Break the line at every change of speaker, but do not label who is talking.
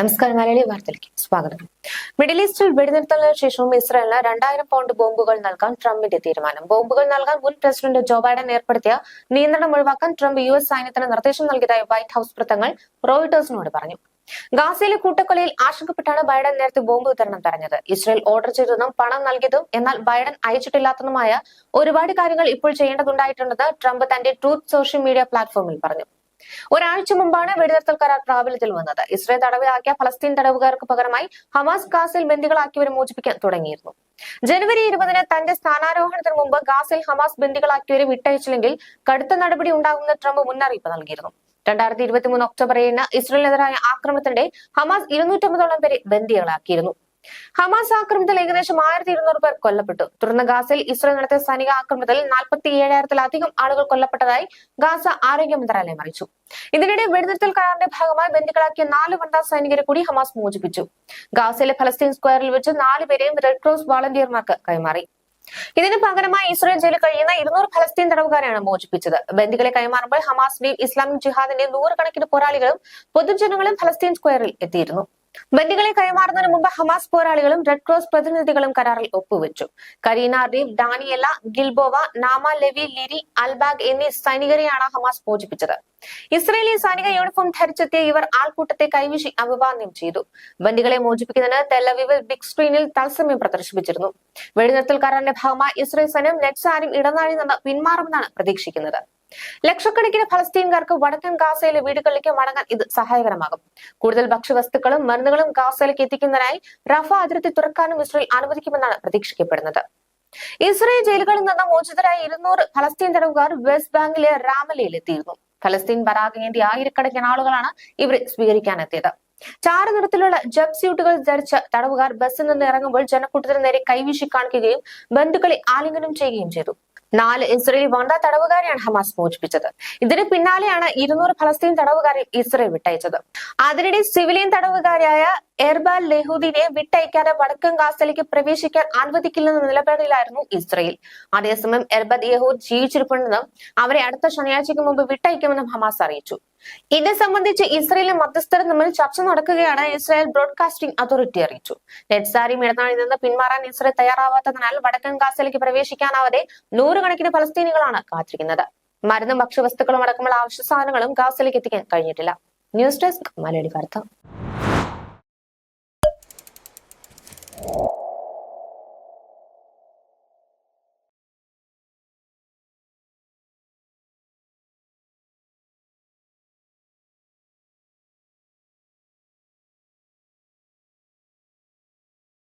നമസ്കാരം. മലയാളി വാർത്തയിലേക്ക് സ്വാഗതം. മിഡിൽ ഈസ്റ്റിൽ വെടിനിർത്തലിന് ശേഷവും ഇസ്രായേലിന് രണ്ടായിരം പൗണ്ട് ബോംബുകൾ നൽകാൻ ട്രംപിന്റെ തീരുമാനം. ബോംബുകൾ നൽകാൻ മുൻ പ്രസിഡന്റ് ജോ ബൈഡൻ ഏർപ്പെടുത്തിയ നിയന്ത്രണം ഒഴിവാക്കാൻ ട്രംപ് യു എസ് സൈന്യത്തിന് നിർദ്ദേശം നൽകിയതായി വൈറ്റ് ഹൌസ് വൃത്തങ്ങൾ റോയിട്ടേഴ്സിനോട് പറഞ്ഞു. ഗാസയിലെ കൂട്ടക്കൊലയിൽ ആശങ്കപ്പെട്ടാണ് ബൈഡൻ നേരത്തെ ബോംബ് വിതരണം തടഞ്ഞത്. ഇസ്രയേൽ ഓർഡർ ചെയ്തതും പണം നൽകിയതും എന്നാൽ ബൈഡൻ അയച്ചിട്ടില്ലാത്തതുമായ ഒരുപാട് കാര്യങ്ങൾ ഇപ്പോൾ ചെയ്യേണ്ടതുണ്ടായിട്ടുണ്ടെന്ന് ട്രംപ് തന്റെ ട്രൂത്ത് സോഷ്യൽ മീഡിയ പ്ലാറ്റ്ഫോമിൽ പറഞ്ഞു. ഒരാഴ്ച മുമ്പാണ് വെടിനിർത്തൽ കരാർ പ്രാബല്യത്തിൽ വന്നത്. ഇസ്രയേൽ തടവിലാക്കിയ ഫലസ്തീൻ തടവുകാർക്ക് പകരമായി ഹമാസ് ഗാസിൽ ബന്ദികളാക്കിയവരെ മോചിപ്പിക്കാൻ തുടങ്ങിയിരുന്നു. ജനുവരി ഇരുപതിന് തന്റെ സ്ഥാനാരോഹണത്തിന് മുമ്പ് ഗാസിൽ ഹമാസ് ബന്ദികളാക്കിയവരെ വിട്ടയച്ചില്ലെങ്കിൽ കടുത്ത നടപടി ഉണ്ടാകുമെന്ന് ട്രംപ് മുന്നറിയിപ്പ് നൽകിയിരുന്നു. രണ്ടായിരത്തി ഇരുപത്തിമൂന്ന് ഒക്ടോബർ ഏഴിന് ഇസ്രയേലിനെതിരായ ആക്രമണത്തിനിടെ ഹമാസ് ഇരുന്നൂറ്റമ്പതോളം പേരെ ബന്ദികളാക്കിയിരുന്നു. ഹമാസ് ആക്രമണത്തിൽ ഏകദേശം ആയിരത്തി ഇരുന്നൂറ് പേർ കൊല്ലപ്പെട്ടു. തുടർന്ന് ഗാസയിൽ ഇസ്രയേൽ നടത്തിയ സൈനിക ആക്രമണത്തിൽ നാൽപ്പത്തി ഏഴായിരത്തിലധികം ആളുകൾ കൊല്ലപ്പെട്ടതായി ഗാസ ആരോഗ്യ മന്ത്രാലയം അറിയിച്ചു. ഇതിനിടെ വെടിനിർത്തൽ കരാറിന്റെ ഭാഗമായി ബന്ധുക്കളാക്കിയ നാല് വനിതാ സൈനികരെ കൂടി ഹമാസ് മോചിപ്പിച്ചു. ഗാസയിലെ ഫലസ്തീൻ സ്ക്വയറിൽ വെച്ച് നാലുപേരെയും റെഡ് ക്രോസ് വോളന്റിയർമാർക്ക് കൈമാറി. ഇതിന് പകരമായി ഇസ്രയേൽ ജയിലിൽ കഴിയുന്ന ഇരുന്നൂറ് ഫലസ്തീൻ തടവുകാരെയാണ് മോചിപ്പിച്ചത്. ബന്ദികളെ കൈമാറുമ്പോൾ ഹമാസ് ഹമാസിന്റെയും ഇസ്ലാമിക് ജിഹാദിന്റെ നൂറുകണക്കിന് പോരാളികളും പൊതുജനങ്ങളും ഫലസ്തീൻ സ്ക്വയറിൽ എത്തിയിരുന്നു. ബന്ദികളെ കൈമാറുന്നതിന് മുമ്പ് ഹമാസ് പോരാളികളും റെഡ് ക്രോസ് പ്രതിനിധികളും കരാറിൽ ഒപ്പുവെച്ചു. കരീന റീബ് ഡാനിയല ഗിൽബോവ നാമ ലെവി ലിരി അൽബാഗ് എന്നീ സൈനികരെയാണ് ഹമാസ് മോചിപ്പിച്ചത്. ഇസ്രയേലി സൈനിക യൂണിഫോം ധരിച്ചെത്തിയ ഇവർ ആൾക്കൂട്ടത്തെ കൈവീശി അഭിവാദ്യം ചെയ്തു. ബന്ദികളെ മോചിപ്പിക്കുന്നതിന് തെല്ലവിവിൽ ബിഗ് സ്ക്രീനിൽ തത്സമയം പ്രദർശിപ്പിച്ചിരുന്നു. വെടിനിർത്തൽ കരാറിന്റെ ഭാഗമായി ഇസ്രയേൽ സൈന്യം നെറ്റ്സാരും ഇടനാഴി നിന്ന് പിന്മാറുമെന്നാണ് പ്രതീക്ഷിക്കുന്നത്. ലക്ഷക്കണക്കിന് ഫലസ്തീൻകാർക്ക് വടക്കൻ ഗാസയിലെ വീടുകളിലേക്ക് മടങ്ങാൻ ഇത് സഹായകരമാകും. കൂടുതൽ ഭക്ഷ്യവസ്തുക്കളും മരുന്നുകളും ഗാസയിലേക്ക് എത്തിക്കുന്നതിനായി റഫ അതിർത്തി തുറക്കാനും ഇസ്രയേൽ അനുവദിക്കുമെന്നാണ് പ്രതീക്ഷിക്കപ്പെടുന്നത്. ഇസ്രയേൽ ജയിലുകളിൽ നിന്ന് മോചിതരായ ഇരുന്നൂറ് ഫലസ്തീൻ തടവുകാർ വെസ്റ്റ് ബാങ്കിലെ റാമലയിൽ എത്തിയിരുന്നു. ഫലസ്തീൻ പരാഗേണ്ടി ആയിരക്കണക്കിന് ആളുകളാണ് ഇവരെ സ്വീകരിക്കാനെത്തിയത്. ചാരനിറത്തിലുള്ള ജബ് സ്യൂട്ടുകൾ ധരിച്ച തടവുകാർ ബസ്സിൽ നിന്ന് ഇറങ്ങുമ്പോൾ ജനക്കൂട്ടത്തിന് നേരെ കൈവീശി കാണിക്കുകയും ബന്ധുക്കളെ ആലിംഗനം ചെയ്യുകയും ചെയ്തു. നാല് ഇസ്രയേലി വനിതാ തടവുകാരെയാണ് ഹമാസ് മോചിപ്പിച്ചത്. ഇതിന് പിന്നാലെയാണ് ഇരുന്നൂറ് ഫലസ്തീൻ തടവുകാരെ ഇസ്രയേൽ വിട്ടയച്ചത്. അതിനിടെ സിവിലിയൻ തടവുകാരായ എർബാൽ ലെഹൂദിനെ വിട്ടയക്കാതെ വടക്കൻ ഗാസയിലേക്ക് പ്രവേശിക്കാൻ അനുവദിക്കില്ലെന്ന നിലപാടിലായിരുന്നു ഇസ്രയേൽ. അതേസമയം എർബദ് യഹൂദ് ജീവിച്ചിരിപ്പുണ്ടെന്നും അവരെ അടുത്ത ശനിയാഴ്ചയ്ക്ക് മുമ്പ് വിട്ടയക്കുമെന്നും ഹമാസ് അറിയിച്ചു. ഇത് സംബന്ധിച്ച് ഇസ്രയേലും മധ്യസ്ഥരും തമ്മിൽ ചർച്ച നടക്കുകയാണ് ഇസ്രായേൽ ബ്രോഡ്കാസ്റ്റിംഗ് അതോറിറ്റി അറിയിച്ചു. നെറ്റ്സാരി ഇടനാഴിൽ നിന്ന് പിന്മാറാൻ ഇസ്രയേൽ തയ്യാറാവാത്തതിനാൽ വടക്കൻ ഗാസയിലേക്ക് പ്രവേശിക്കാനാവാതെ നൂറുകണക്കിന് ഫലസ്തീനികളാണ് കാത്തിരിക്കുന്നത്. മരുന്നും ഭക്ഷ്യവസ്തുക്കളും അടക്കമുള്ള ആവശ്യ സാധനങ്ങളും ഗാസയിലേക്ക് എത്തിക്കാൻ കഴിഞ്ഞിട്ടില്ല. ന്യൂസ് ഡെസ്ക് മലയാളി വാർത്ത.